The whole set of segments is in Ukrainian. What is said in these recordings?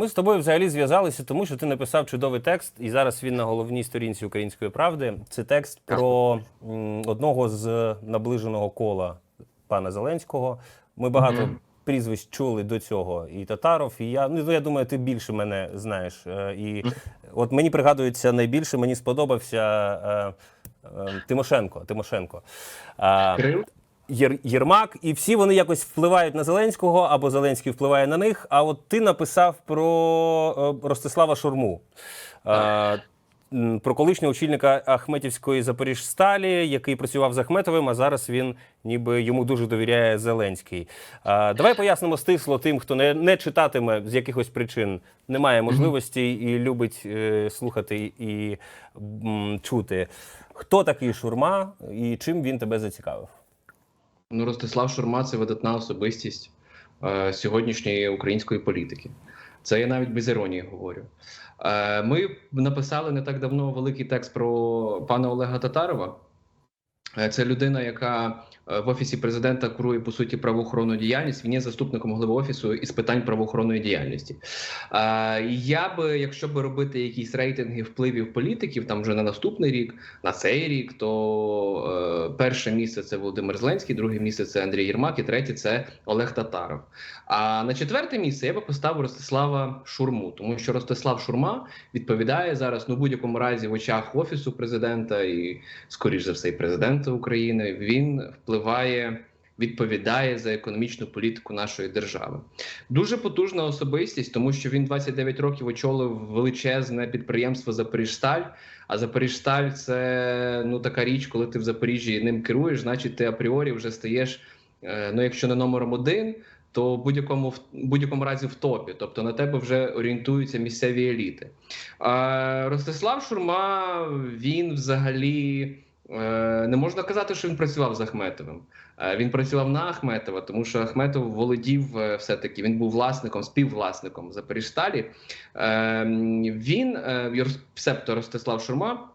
Ми з тобою взагалі зв'язалися, тому що ти написав чудовий текст, і зараз він на головній сторінці Української правди. Це текст про м, одного з наближеного кола пана Зеленського. Ми багато прізвищ чули до цього. І Татаров, і я. Ну я думаю, ти більше мене знаєш. Е, І от мені пригадується найбільше, мені сподобався е, е, Тимошенко. Тимошенко. А, Крим? Єр, Єрмак, і всі вони якось впливають на Зеленського, або Зеленський впливає на них. А от ти написав про е, Ростислава Шурму, е, про колишнього очільника Ахметівської Запоріжсталі, який працював з Ахметовим, а зараз він ніби йому дуже довіряє Зеленський. Е, давай пояснимо стисло тим, хто не, не читатиме з якихось причин, немає можливості і любить е, слухати і м, чути. Хто такий Шурма і чим він тебе зацікавив? Ну, Ростислав Шурма це видатна особистість е, сьогоднішньої української політики. Це я навіть без іронії говорю. Е, ми написали не так давно великий текст про пана Олега Татарова. Е, Це людина, яка е, в офісі президента курує по суті правоохоронну діяльність. Він є заступником голови офісу із питань правоохоронної діяльності. Е, Я би, якщо би робити якісь рейтинги впливів політиків, там вже на наступний рік, на цей рік, то перше місце це Володимир Зеленський, друге місце це Андрій Єрмак, і третє це Олег Татаров. А на четверте місце я би поставив Ростислава Шурму, тому що Ростислав Шурма відповідає зараз ну будь-якому разі в очах офісу президента і, скоріш за все, і президента України. Він впливає. Відповідає за економічну політику нашої держави. Дуже потужна особистість, тому що він 29 років очолив величезне підприємство Запоріжсталь. А Запоріжсталь це ну така річ, коли ти в Запоріжжі ним керуєш, значить ти апріорі вже стаєш, е, ну якщо не номером один, то в будь-якому в будь-якому разі в топі. Тобто на тебе вже орієнтуються місцеві еліти. А Ростислав Шурма він взагалі. Е, Не можна казати, що він працював з Ахметовим. Е, Він працював на Ахметова, тому що Ахметов володів е, все-таки. Він був власником, співвласником Запоріжсталі. Е, Він, себто Ростислав Шурма,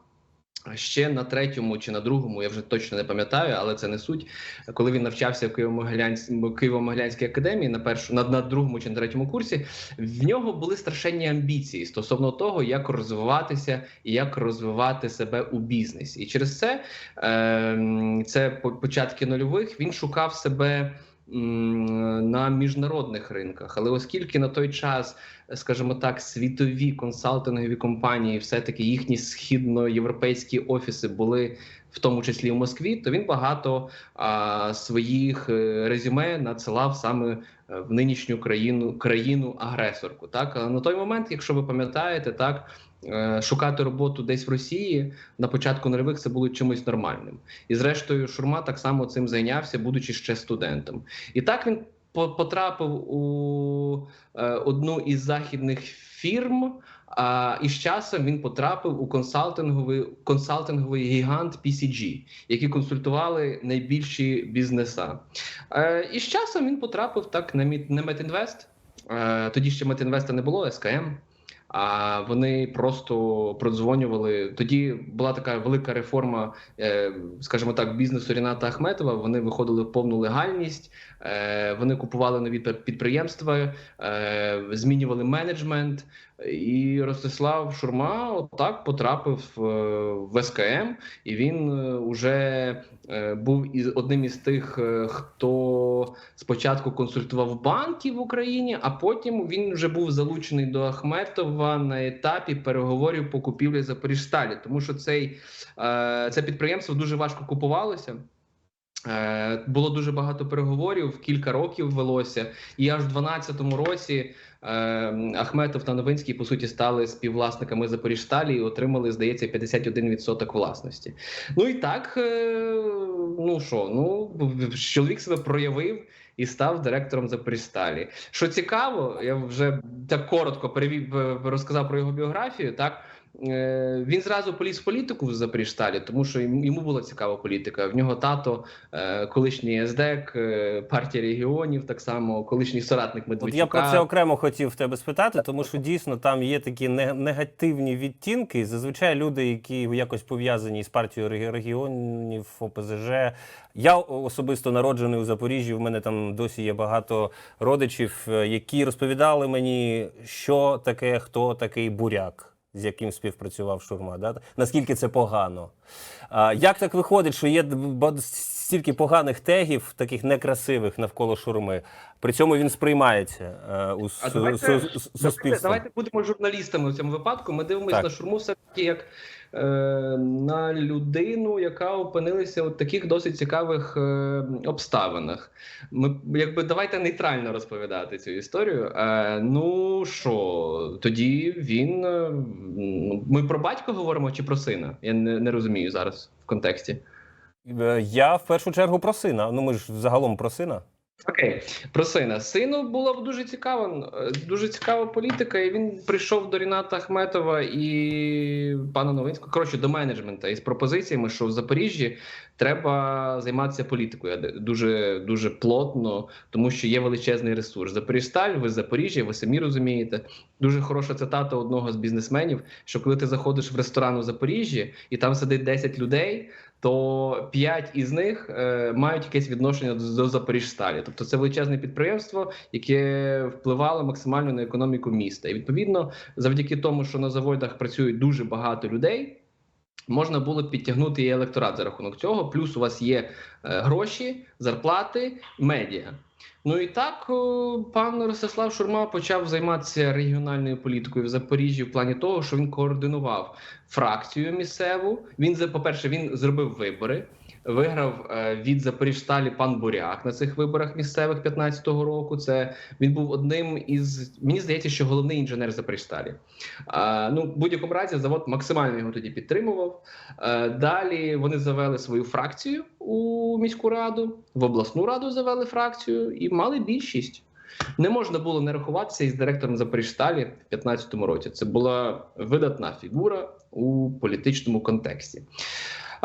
ще на третьому чи на другому, я вже точно не пам'ятаю, але це не суть. Коли він навчався в Києво-Могилянській академії на першу на, на другому чи на третьому курсі, в нього були страшенні амбіції стосовно того, як розвиватися і як розвивати себе у бізнесі. І через це е, це по- початки нульових. Він шукав себе. На міжнародних ринках, але оскільки на той час, скажімо так, світові консалтингові компанії, все таки їхні східноєвропейські офіси були в тому числі в Москві, то він багато а, своїх е, резюме надсилав саме е, в нинішню країну країну агресорку. Так а на той момент, якщо ви пам'ятаєте, так шукати роботу десь в Росії на початку нульових це було чимось нормальним. І зрештою, Шурма так само цим зайнявся, будучи ще студентом. І так він по- потрапив у е, одну із західних фірм. А і з часом він потрапив у консалтинговий консалтинговий гігант PCG, які консультували найбільші бізнеса. Е, і з часом він потрапив так на Міт- на Метінвест. Е, тоді ще Метінвеста не було, СКМ. А вони просто продзвонювали. Тоді була така велика реформа, е, скажімо так, бізнесу Ріната Ахметова. Вони виходили в повну легальність, е, вони купували нові підприємства, е, змінювали менеджмент. І Ростислав Шурма отак потрапив е, в СКМ, і він вже був із одним із тих, е, хто спочатку консультував банки в Україні, а потім він вже був залучений до Ахметова на етапі переговорів по купівлі Запоріжсталі, тому що цей е, це підприємство дуже важко купувалося. Е, Було дуже багато переговорів, кілька років велося, і аж в 2012 році е, Ахметов та Новинський по суті стали співвласниками Запоріжсталі і отримали, здається, 51% власності. Ну і так, е, ну що, ну чоловік себе проявив і став директором Запоріжсталі. Що цікаво, я вже так коротко розказав про його біографію. Так він зразу поліз в політику в Запоріжсталі, тому що йому була цікава політика. В нього тато, е, колишній СДЕК, е, партія регіонів, так само колишній соратник От я про це окремо хотів в тебе спитати, тому що дійсно там є такі негативні відтінки. Зазвичай люди, які якось пов'язані з партією регіонів, ОПЗЖ. Я особисто народжений у Запоріжжі. В мене там досі є багато родичів, е, які розповідали мені, що таке, хто такий буряк, з яким співпрацював Шурма. Да? Наскільки це погано. А, як так виходить, що є стільки поганих тегів, таких некрасивих навколо шурми? При цьому він сприймається а, у А давайте- су- су- Давайте, будемо журналістами в цьому випадку. Ми дивимося Так. на шурму все таки як е, на людину, яка опинилася у таких досить цікавих е, обставинах. Ми якби давайте нейтрально розповідати цю історію. Е, ну що, тоді він. е, Ми про батька говоримо чи про сина? Я не, не розумію зараз в контексті. Е, Я в першу чергу про сина. Ну ми ж загалом про сина. Окей, про сина. Сину була дуже цікава, е, дуже цікава політика, і він прийшов до Ріната Ахметова і пана Новинського. Коротше, до менеджмента із пропозиціями, що в Запоріжжі треба займатися політикою дуже дуже плотно, тому що є величезний ресурс. Запоріжсталь, ви з Запоріжжя, ви самі розумієте. Дуже хороша цитата одного з бізнесменів: що коли ти заходиш в ресторан у Запоріжжі і там сидить 10 людей то 5 із них е, мають якесь відношення до, до Запоріжсталі. Тобто це величезне підприємство, яке впливало максимально на економіку міста. І відповідно, завдяки тому, що на заводах працюють дуже багато людей. Можна було підтягнути і електорат за рахунок цього. Плюс у вас є е, гроші, зарплати, медіа. Ну і так пан Ростислав Шурма почав займатися регіональною політикою в Запоріжжі в плані того, що він координував фракцію місцеву. Він за по-перше, він зробив вибори. Виграв е, від Запоріжсталі пан Буряк на цих виборах місцевих 15-го року. Це він був одним із мені здається, що головний інженер Запоріжсталі. Ну, в будь-якому разі завод максимально його тоді підтримував. Е, далі вони завели свою фракцію у міську раду, в обласну раду завели фракцію і мали більшість. Не можна було не рахуватися із директором Запоріжсталі в 2015 році. Це була видатна фігура у політичному контексті.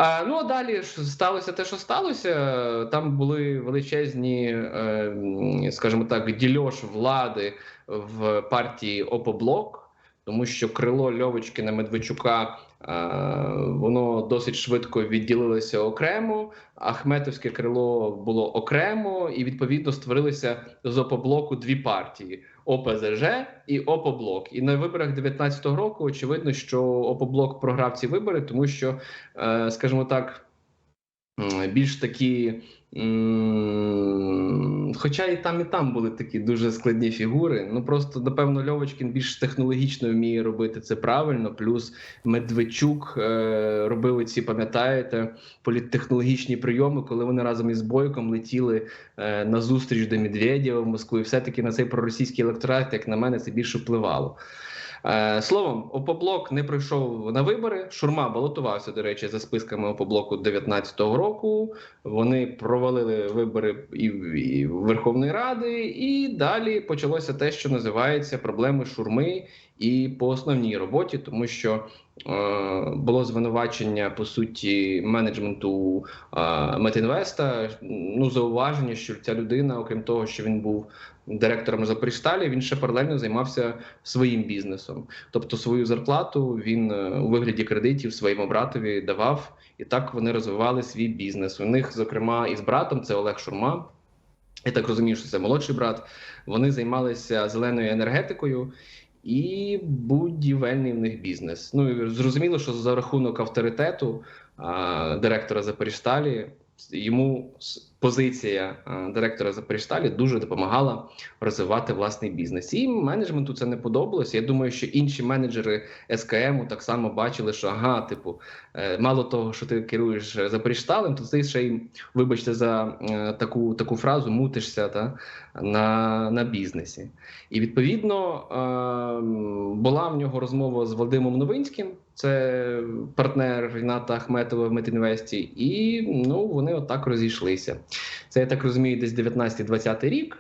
А, ну а далі ж сталося те, що сталося. Там були величезні, е, скажімо так, дільош влади в партії Опоблок, тому що крило Льовочкина Медведчука. е, Воно досить швидко відділилося окремо. Ахметовське крило було окремо, і відповідно створилися з ОПОБЛОКу дві партії: ОПЗЖ і ОПОБЛОК. І на виборах 19-го року очевидно, що ОПОБЛОК програв ці вибори, тому що, е, скажімо так, більш такі. Хоча і там, і там були такі дуже складні фігури. Ну просто напевно Льовочкін більш технологічно вміє робити це правильно. Плюс Медведчук е, робили ці, пам'ятаєте, політтехнологічні прийоми, коли вони разом із Бойком летіли е, на зустріч до Медведєва в Москву. І все-таки на цей проросійський електорат, як на мене, це більше впливало. Е, Словом, ОПОБЛОК не пройшов на вибори. Шурма балотувався, до речі, за списками ОПОБЛОКу 19-го року. Вони провалили вибори і, і Верховної Ради, і далі почалося те, що називається проблеми шурми і по основній роботі, тому що е, було звинувачення по суті менеджменту е, Метінвеста. Ну зауваження, що ця людина, окрім того, що він був директором Запоріжсталі, він ще паралельно займався своїм бізнесом. Тобто свою зарплату він е, у вигляді кредитів своєму братові давав, і так вони розвивали свій бізнес. У них, зокрема, із братом це Олег Шурма. Я так розумію, що це молодший брат. Вони займалися зеленою енергетикою і будівельний в них бізнес. Ну зрозуміло, що за рахунок авторитету а, директора Запоріжсталі йому позиція директора Запоріжсталі дуже допомагала розвивати власний бізнес. І менеджменту це не подобалося. Я думаю, що інші менеджери СКМу так само бачили, що ага, типу, е, мало того, що ти керуєш е, Запоріжсталем, то ти ще й, вибачте, за е, таку таку фразу мутишся та на, на бізнесі. І відповідно була в нього розмова з Вадимом Новинським, це партнер Ріната Ахметова в Метінвесті, і ну вони отак розійшлися. Це я так розумію, десь 19-20 рік.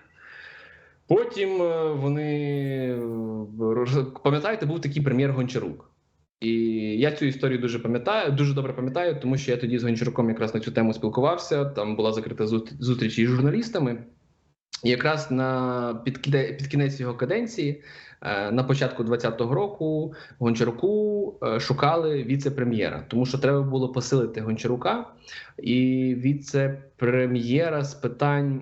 Потім е, вони е, пам'ятаєте, був такий прем'єр Гончарук. І я цю історію дуже пам'ятаю, дуже добре пам'ятаю, тому що я тоді з Гончаруком якраз на цю тему спілкувався. Там була закрита зустріч із журналістами. І якраз на під, кінець його каденції на початку 2020 року Гончаруку е, шукали віце-прем'єра, тому що треба було посилити Гончарука і віце-прем'єра з питань,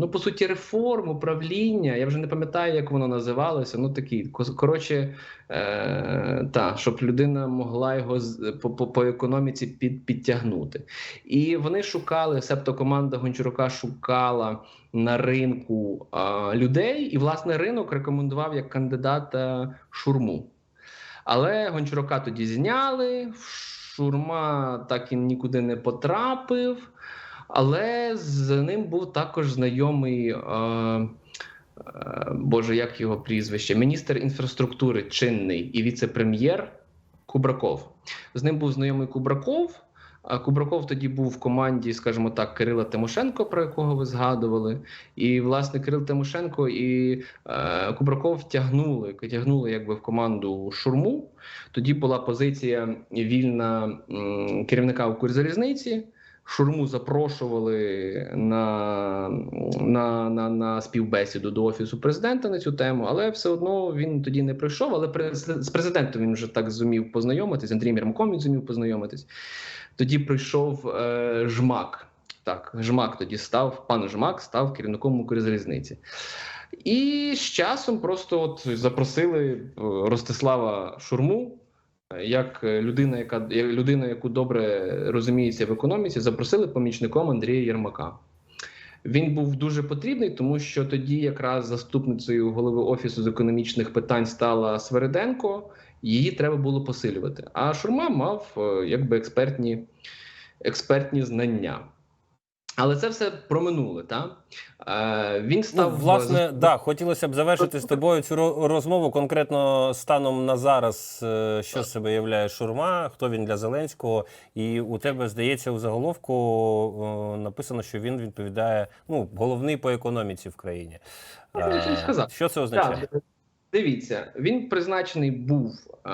ну по суті, реформ, управління. Я вже не пам'ятаю, як воно називалося. Ну такі коротше, е, та щоб людина могла його по, по, економіці під, підтягнути. І вони шукали, себто команда Гончарука шукала на ринку а, людей, і власне ринок рекомендував як кандидата шурму. Але Гончарука тоді зняли. Шурма так і нікуди не потрапив. Але з ним був також знайомий. Е, е, Боже, як його прізвище? Міністр інфраструктури чинний і віце-прем'єр Кубраков. З ним був знайомий Кубраков. Кубраков тоді був в команді, скажімо так, Кирила Тимошенко, про якого ви згадували. І власне Кирил Тимошенко і е, Кубраков тягнули, тягнули якби в команду шурму. Тоді була позиція вільна м, керівника Укрзалізниці. Шурму запрошували на, на, на, на співбесіду до офісу президента на цю тему, але все одно він тоді не прийшов. Але з президентом він вже так зумів познайомитись. з Андрієм він зумів познайомитись. Тоді прийшов е, Жмак. Так, Жмак тоді став, пан Жмак став керівником Укрзалізниці. І з часом просто от запросили е, Ростислава Шурму, як людина, яка як людина, яку добре розуміється в економіці, запросили помічником Андрія Єрмака. Він був дуже потрібний, тому що тоді якраз заступницею голови офісу з економічних питань стала Свериденко. Її треба було посилювати. А Шурма мав е, якби експертні, експертні знання. Але це все проминуле. Та? Е, він Ну, став власне, да, хотілося б завершити з тобою цю розмову конкретно станом на зараз. е, Що з себе являє Шурма, хто він для Зеленського, і у тебе здається у заголовку е, написано, що він відповідає ну, головний по економіці в країні. Я Е. Що це означає? Так, дивіться, він призначений був е,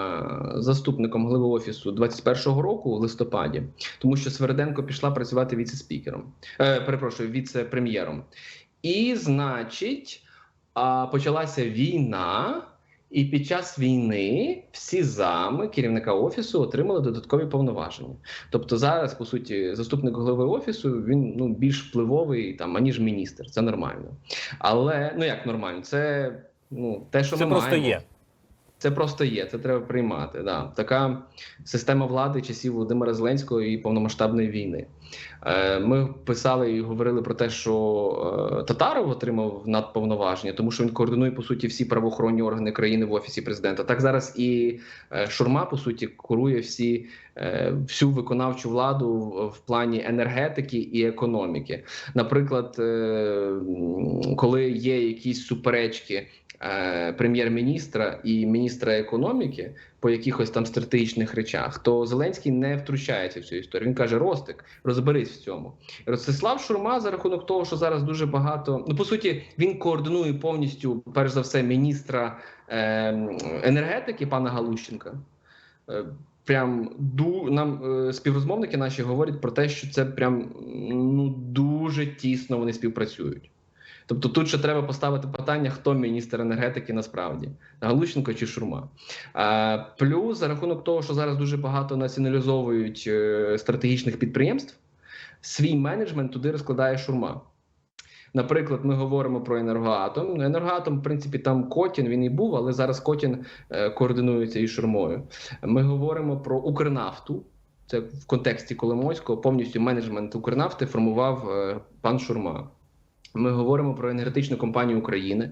заступником голови офісу 21-го року в листопаді, тому що Свериденко пішла працювати віце-спікером. Е, перепрошую, віце-прем'єром. І, значить, а, почалася війна. І під час війни всі зами керівника офісу отримали додаткові повноваження. Тобто зараз, по суті, заступник голови офісу він ну більш впливовий там аніж міністр. Це нормально. Але ну як нормально, це ну те, що Це ми просто маємо. є. Це просто є, це треба приймати. Да. Така система влади часів Володимира Зеленського і повномасштабної війни. Е, Ми писали і говорили про те, що е, Татаров отримав надповноваження, тому що він координує по суті всі правоохоронні органи країни в офісі президента. Так зараз і е, Шурма по суті курує всі всю виконавчу владу в, плані енергетики і економіки. Наприклад, коли є якісь суперечки прем'єр-міністра і міністра економіки по якихось там стратегічних речах, то Зеленський не втручається в цю історію. Він каже: Ростик, розберись в цьому. Ростислав Шурма за рахунок того, що зараз дуже багато. Ну по суті, він координує повністю, перш за все, міністра е, енергетики пана Галущенка. Е, Прям ду нам е, співрозмовники наші говорять про те, що це прям ну дуже тісно вони співпрацюють. Тобто тут ще треба поставити питання, хто міністр енергетики насправді Галущенко чи Шурма. А, плюс за рахунок того, що зараз дуже багато націоналізовують е, стратегічних підприємств, свій менеджмент туди розкладає Шурма. Наприклад, ми говоримо про енергоатом. Енергоатом, в принципі, там Котін він і був, але зараз Котін е, координується із Шурмою. Ми говоримо про Укрнафту. Це в контексті Коломойського повністю менеджмент Укрнафти формував е, пан Шурма. Ми говоримо про енергетичну компанію України.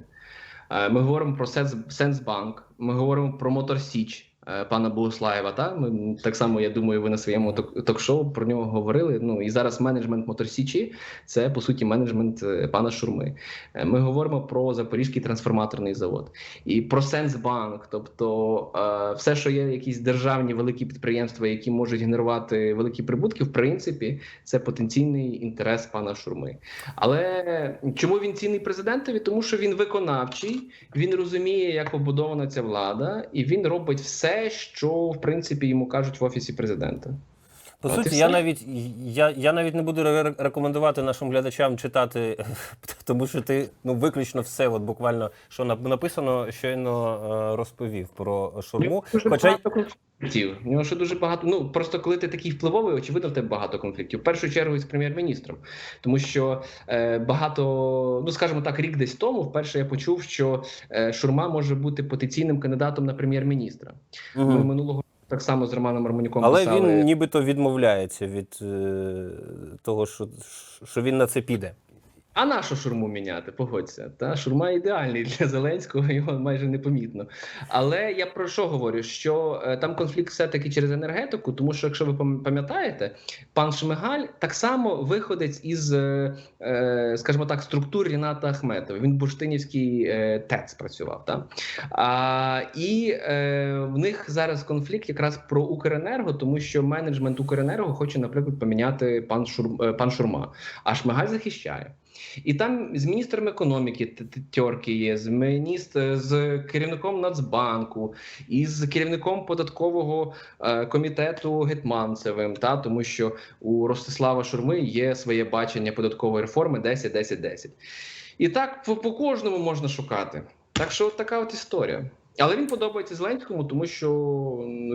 Е, Ми говоримо про Сенс- Сенсбанк. Ми говоримо про Мотор Січ пана Богуслаєва. Та ми так само, я думаю, ви на своєму ток- ток-шоу про нього говорили. Ну і зараз менеджмент Мотор Січі це по суті менеджмент е, пана Шурми. Е, Ми говоримо про Запорізький трансформаторний завод і про Сенсбанк. Тобто, е, все, що є якісь державні великі підприємства, які можуть генерувати великі прибутки, в принципі, це потенційний інтерес пана Шурми. Але чому він цінний президентові? Тому що він виконавчий, він розуміє, як побудована ця влада, і він робить все, що в принципі йому кажуть в офісі президента. По суті, я навіть я, я навіть не буду рекомендувати нашим глядачам читати, тому що ти ну виключно все, от буквально що написано, щойно е, розповів про шурму. Хоча багато конфліктів. У нього ще дуже багато. Ну просто коли ти такий впливовий, очевидно, в тебе багато конфліктів. В першу чергу із прем'єр-міністром, тому що е, багато, ну скажімо так, рік десь тому, вперше я почув, що е, Шурма може бути потенційним кандидатом на прем'єр-міністра. Ми Мгм. минулого так само з Романом Романюком але писали. він нібито відмовляється від е, того, що, що він на це піде. А на що шурму міняти? Погодься. Та шурма ідеальний для Зеленського, його майже непомітно. Але я про що говорю? Що е, там конфлікт все-таки через енергетику, тому що, якщо ви пам- пам'ятаєте, пан Шмигаль так само виходить із, е, е, скажімо так, структур Ріната Ахметова. Він Бурштинівський ТЕЦ працював. Та? А, і в них зараз конфлікт якраз про Укренерго, тому що менеджмент Укренерго хоче, наприклад, поміняти пан, Шур, е, пан Шурма, а Шмигаль захищає. І там з міністром економіки тьорки є, з міністр з керівником Нацбанку, і з керівником податкового е, комітету Гетманцевим, та тому що у Ростислава Шурми є своє бачення податкової реформи 10-10-10. І так по, по кожному можна шукати. Так що от така от історія. Але він подобається Зеленському, тому що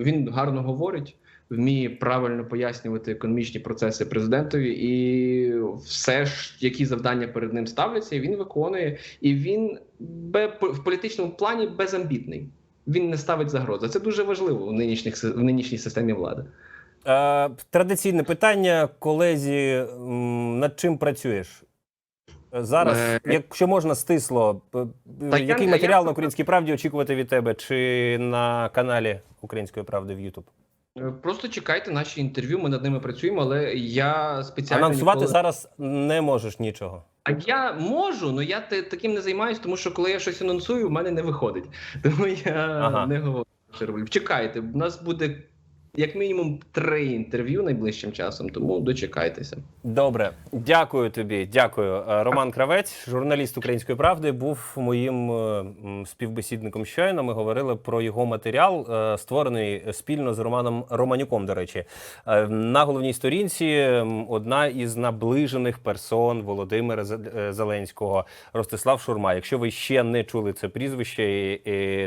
він гарно говорить, вміє правильно пояснювати економічні процеси президентові, і все ж, які завдання перед ним ставляться, він виконує. І він в політичному плані безамбітний. Він не ставить загрози. Це дуже важливо в нинішніх в нинішній системі влади. Е, традиційне питання, колезі, над чим працюєш? Зараз, Е, якщо можна стисло, п- Та я- який я- матеріал на українській правді очікувати від тебе чи на каналі Української правди в YouTube? Е, Просто чекайте наші інтерв'ю. Ми над ними працюємо, але я спеціально Анонсувати ніколи... зараз не можеш нічого. А я можу, але я таким не займаюся, тому що коли я щось анонсую, в мене не виходить. Тому я Ага. не говорю, що роблю. Чекайте, в нас буде як мінімум три інтерв'ю найближчим часом, тому дочекайтеся. Добре, дякую тобі. Дякую. Е, Роман Кравець, журналіст Української правди, був моїм е, співбесідником щойно. Ми говорили про його матеріал, е, створений спільно з Романом Романюком. До речі, на головній сторінці одна із наближених персон Володимира Зеленського Ростислав Шурма. Якщо ви ще не чули це прізвище,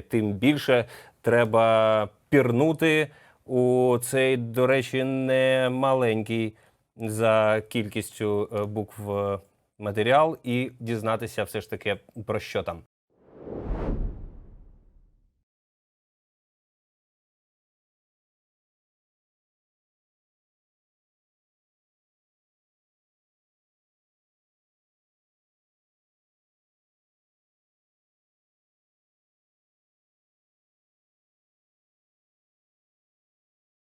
тим більше треба пірнути у цей, до речі, не маленький за кількістю е, букв е, матеріал і дізнатися все ж таки про що там.